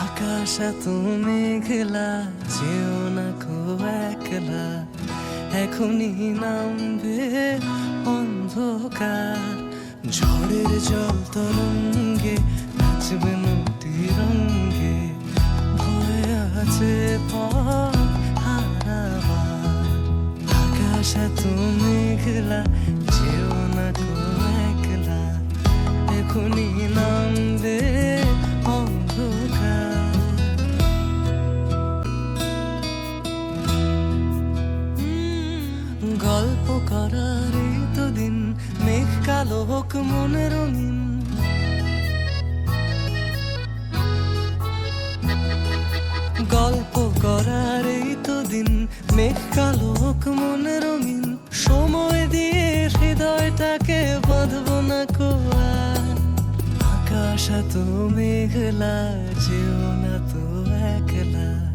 আকাশ এত মেঘলা যেও না কো একলা। এখনই নামবে অন্ধকার। ঝড়ের জল তরঙ্গে নাচবে নদী রঙ্গে। ভয় আছে পথ হারাবার। আকাশ যেও না কো একলা। এখনই নামবে তো দিন মেঘ কালো হোক মনে রঙিন গল্প করার এই তো দিন মেঘ কালো হোক মনে রঙিন সময় দিয়ে হৃদয়টাকে বাঁধবো না কোয়ার। আকাশ এত মেঘলা, যেও না তো একলা।